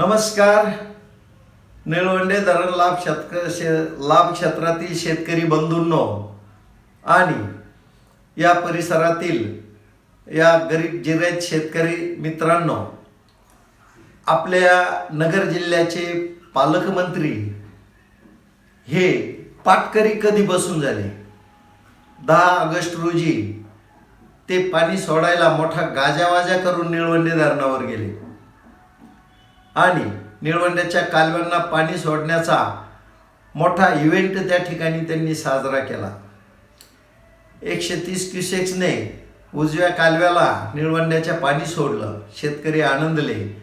नमस्कार. निळवंडे धरण लाभ शेतक शे लाभ क्षेत्रातील शेतकरी बंधूंनो आणि या परिसरातील या गरीब जिरेत शेतकरी मित्रांनो आपल्या नगर जिल्ह्याचे पालकमंत्री हे पाटकरी कधी बसून झाले? दहा ऑगस्ट रोजी ते पाणी सोडायला मोठा गाजावाजा करून निळवंडे धरणावर गेले. आणि निळवंड्याच्या कालव्यांना पाणी सोडण्याचा मोठा इव्हेंट त्या ठिकाणी त्यांनी साजरा केला. एकशे तीस क्युसेक्सने उजव्या कालव्याला निळवंड्याच्या पाणी सोडलं. शेतकरी आनंदले.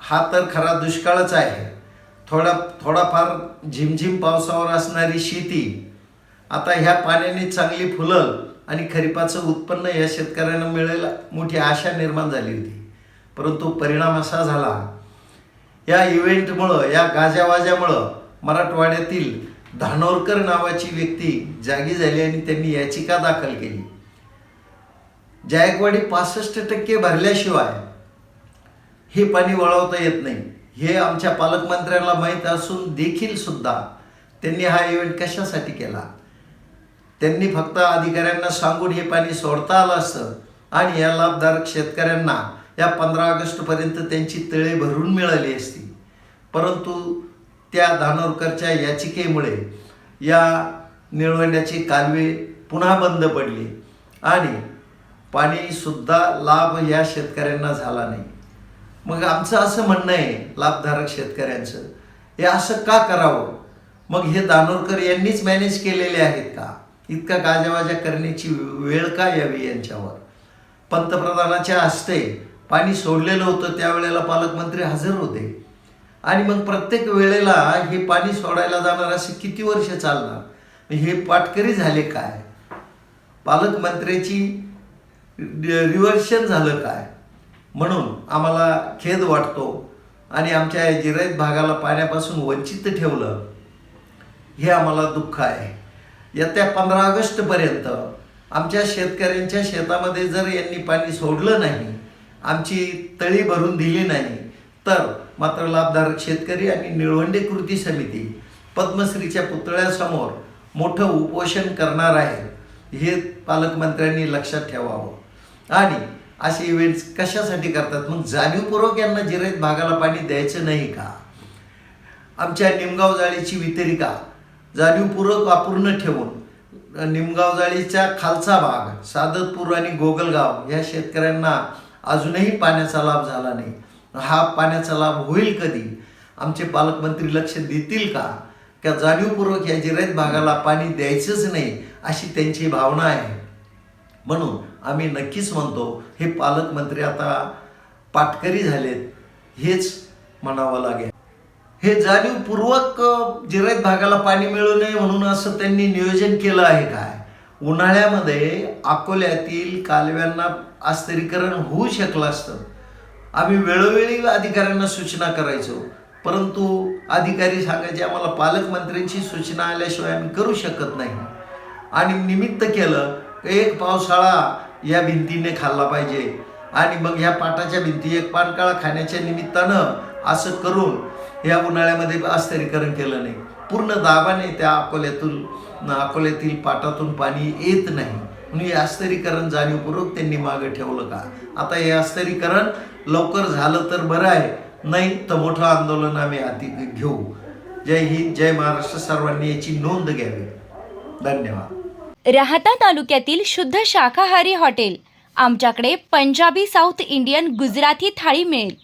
हा तर खरा दुष्काळच आहे. थोडा थोडाफार झिमझिम पावसावर असणारी शेती आता ह्या पाण्याने चांगली फुलं आणि खरीपाचं उत्पन्न या शेतकऱ्यांना मिळेल मोठी आशा निर्माण झाली होती. परंतु परिणाम असा झाला या इव्हेंटमुळं या गाजावाजामुळं मराठवाड्यातील धानोरकर नावाची व्यक्ती जागी झाली आणि त्यांनी याचिका दाखल केली. जायकवाडी पासष्ट टक्के भरल्याशिवाय हे पाणी वळवता येत नाही. हे आमच्या पालकमंत्र्यांना माहीत असून देखील सुद्धा त्यांनी हा इव्हेंट कशासाठी केला? त्यांनी फक्त अधिकाऱ्यांना सांगून हे पाणी सोडता आलं असतं आणि या लाभधारक शेतकऱ्यांना या पंधरा ऑगस्टपर्यंत त्यांची तळे भरून मिळाली असती. परंतु त्या धानोरकरच्या याचिकेमुळे या निळवंड्याचे कालवे पुन्हा बंद पडले आणि पाणीसुद्धा लाभ या शेतकऱ्यांना झाला नाही. मग आमचं असं म्हणणं आहे लाभधारक शेतकऱ्यांचं हे असं का करावं? मग हे दानोरकर यांनीच मॅनेज केलेले आहेत का? इतका गाजावाजा करण्याची वेळ का यावी यांच्यावर? पंतप्रधानाच्या हस्ते पाणी सोडलेलं होतं त्यावेळेला पालकमंत्री हजर होते. आणि मग प्रत्येक वेळेला हे पाणी सोडायला जाणार असे किती वर्ष चालणार? हे पाटकरी झाले काय? पालकमंत्र्याची रिव्हर्शन झालं काय? म्हणून आम्हाला खेद वाटतो आणि आमच्या या जिरायत भागाला पाण्यापासून वंचित ठेवलं हे आम्हाला दुःख आहे. येत्या पंधरा ऑगस्टपर्यंत आमच्या शेतकऱ्यांच्या शेतामध्ये जर यांनी पाणी सोडलं नाही आमची तळी भरून दिली नाही. तर मात्र लाभधारक शेतकरी आणि निळवंडे कृती समिती पद्मश्रीच्या पुतळ्यासमोर मोठं उपोषण करणार आहे. हे पालकमंत्र्यांनी लक्षात ठेवावं. आणि असे इव्हेंट्स कशासाठी करतात? मग जाणीवपूर्वक यांना जिरायत भागाला पाणी द्यायचं नाही का? आमच्या निमगाव जाळीची वितरिका जाणीवपूर्वक अपूर्ण ठेवून निमगाव जाळीचा खालचा भाग सादतपूर आणि गोगलगाव या शेतकऱ्यांना अजूनही पाण्याचा लाभ झाला नाही. हा पाण्याचा लाभ होईल कधी? आमचे पालकमंत्री लक्ष देतील का? का जाणीवपूर्वक या जिरायत भागाला पाणी द्यायचंच नाही अशी त्यांची भावना आहे? म्हणून आम्ही नक्कीच म्हणतो हे पालकमंत्री आता पाटकरी झालेत हेच म्हणावं लागेल. हे जाणीवपूर्वक जिरायत भागाला पाणी मिळू नये म्हणून असं त्यांनी नियोजन केलं आहे काय? उन्हाळ्यामध्ये अकोल्यातील कालव्यांना अस्थिरीकरण होऊ शकलं असतं. आम्ही वेळोवेळी अधिकाऱ्यांना सूचना करायचो. परंतु अधिकारी सांगायचे आम्हाला पालकमंत्र्यांची सूचना आल्याशिवाय आम्ही करू शकत नाही. आणि निमित्त केलं एक पावसाळा या भिंतीने खाल्ला पाहिजे आणि मग ह्या पाटाच्या भिंती एक पानकाळा खाण्याच्या निमित्तानं असं करून या उन्हाळ्यामध्ये अस्थिरीकरण केलं नाही. पूर्ण दाबाने त्या अकोल्यातून अकोल्यातील पाटातून पाणी येत नाही. म्हणून हे अस्तरीकरण जाणीवपूर्वक त्यांनी मागं ठेवलं का? आता हे अस्तरीकरण लवकर झालं तर बरं आहे. नाही तर मोठं आंदोलन आम्ही हाती घेऊ. जय हिंद जय महाराष्ट्र. सर्वांनी याची नोंद घ्यावी. धन्यवाद. राहता तालुक्यातील शुद्ध शाकाहारी हॉटेल. आमच्याकडे पंजाबी साऊथ इंडियन गुजराती थाळी मिळेल.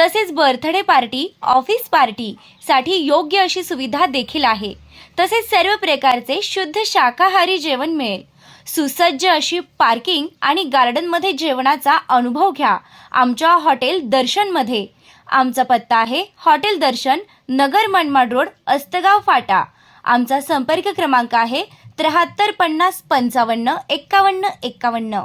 तसेच बर्थडे पार्टी ऑफिस पार्टी साठी योग्य अशी सुविधा देखील आहे. तसेच सर्व प्रकारचे शुद्ध शाकाहारी जेवण मिळेल. सुसज्ज अशी पार्किंग आणि गार्डनमध्ये जेवणाचा अनुभव घ्या. आमच्या हॉटेल दर्शनमध्ये. आमचा पत्ता आहे हॉटेल दर्शन नगर मनमाड रोड अस्तगाव फाटा. आमचा संपर्क क्रमांक आहे त्र्याहत्तर पन्नास पंचावन्न एक्कावन्न एक्कावन्न.